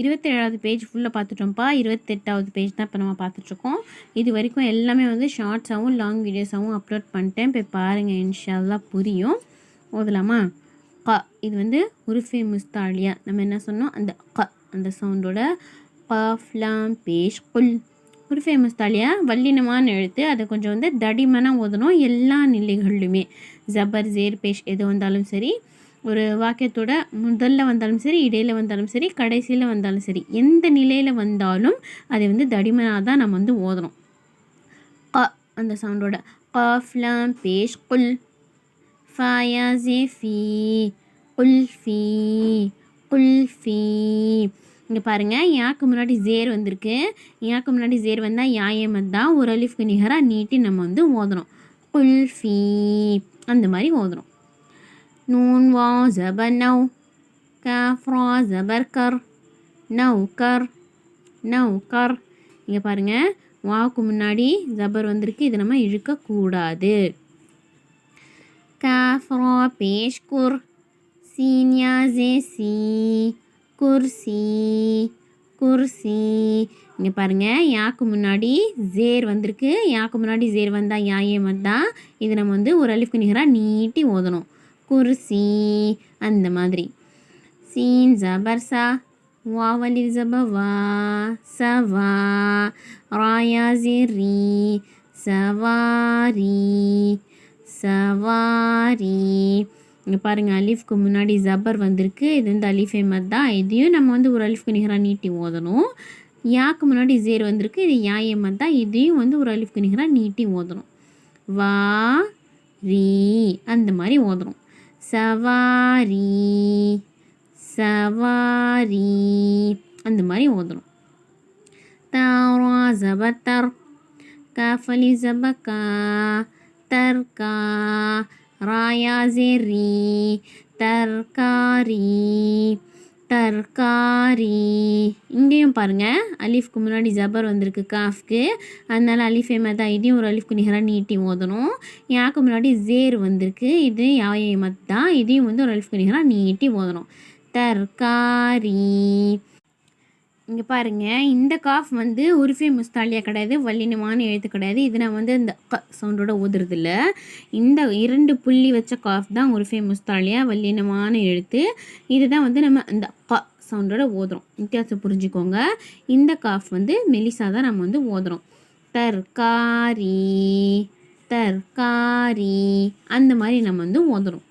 இருபத்தேழாவது page ஃபுல்லாக பார்த்துட்டோம்ப்பா. இருபத்தெட்டாவது page தான் இப்போ நம்ம பார்த்துட்ருக்கோம். இது வரைக்கும் எல்லாமே வந்து ஷார்ட்ஸாகவும் லாங் வீடியோஸாகவும் அப்லோட் பண்ணிட்டேன். இப்போ பாருங்கள் இன்ஷால்லாம் புரியும். ஓதலாமா? க. இது வந்து உருஃபே முஸ்தாலியா. நம்ம என்ன சொன்னோம்? அந்த க. அந்த சவுண்டோட கஃப்லாம் பேஷ் குல் உருஃபே முஸ்தாலியா வல்லினமான எழுத்து. அதை கொஞ்சம் வந்து தடிமனாக ஓதணும். எல்லா நிலைகளிலுமே. ஜபர் ஜேர் பேஷ் எது வந்தாலும் சரி. ஒரு வாக்கியத்தோட முதல்ல வந்தாலும் சரி இடையில வந்தாலும் சரி கடைசியில் வந்தாலும் சரி எந்த நிலையில் வந்தாலும் அதை வந்து தடிமனாக தான் நம்ம வந்து ஓதணும். க அந்த சவுண்டோட காஃப்லாம் பேஷ் குல். ஃபாயா ஃபீ. குல் ஃபீ. குல் ஃபீ. இங்கே பாருங்கள் யாக்கு முன்னாடி ஜேர் வந்திருக்கு. யாக்கு முன்னாடி ஜேர் வந்தால் யாயமத் தான். ஒரு அலிஃப்க்கு நிகராக நீட்டி நம்ம வந்து ஓதணும். குல்ஃபி அந்த மாதிரி ஓதுறோம் நூன் வா ஜபர் நவ் كاف را زبر كر நவ் கர் நவ் கர் இங்கே பாருங்கள் வாவுக்கு முன்னாடி ஜபர் வந்திருக்கு. இதை நம்ம இழுக்கக்கூடாது காஃப் ரா பேஷ் குர் சீன் ஜே சி குர்சி குர்சி இங்கே பாருங்கள் யாக்கு முன்னாடி ஜேர் வந்திருக்கு. யாக்கு முன்னாடி ஜேர் வந்தால் யாயே வந்தால் இது நம்ம வந்து ஒரு அலிஃப்க்கு நிகராக நீட்டி ஓதணும். குர்சி அந்த மாதிரி. சீன் ஜபர் சா வாவலி ஜபவா சவா ராயா ஜிரி சவாரி சவாரி இங்கே பாருங்கள் அலிஃப்க்கு முன்னாடி ஜபர் வந்திருக்கு. இது வந்து அலிஃபே மத் தான் இதையும் நம்ம வந்து ஒரு அலிஃப்க்கு நிகராக நீட்டி ஓதணும். யாக்கு முன்னாடி ஜேர் வந்திருக்கு. இது யாயே மத் தான் இதையும் வந்து ஒரு அலிஃப்க்கு நிகராக நீட்டி ஓதணும். வா ரீ அந்த மாதிரி ஓதுறோம் சவாரி சவாரி. அந்த மாதிரி ஓதுறோம் தாரா ஜபத்தர் காஃபலி ஜபக்கா தர்கா ராயா ஜெரி தர்காரி தர்காரி. இங்கேயும் பாருங்கள் அலீஃப்க்கு முன்னாடி ஜபர் வந்திருக்கு காஃப்க்கு. அதனால அலீஃப் தான் இதையும் ஒரு அலீஃப்க்கு நிகராக நீட்டி ஓதணும் யாக்கு முன்னாடி ஜேர் வந்திருக்கு இது யாயே மத்தா இதையும் வந்து ஒரு அலீஃப்க்கு நிகராக நீட்டி ஓதணும் தர்காரி. இங்கே பாருங்கள் இந்த காஃப் வந்து உருஃபே முஸ்தாலியா கிடையாது வல்லினமான எழுத்து கிடையாது. இது நான் வந்து இந்த க சவுண்டோட ஓதுறதில்ல இந்த இரண்டு புள்ளி வச்ச காஃப் தான் உருஃபே முஸ்தாலியா வல்லினமான எழுத்து. இதுதான் வந்து நம்ம இந்த க சவுண்டோட ஓதுறோம் வித்தியாசம் புரிஞ்சுக்கோங்க. இந்த காஃப் வந்து மெலிசா தான் நம்ம வந்து ஓதுறோம் தர்காரி தர்காரி அந்த மாதிரி நம்ம வந்து ஓதுறோம்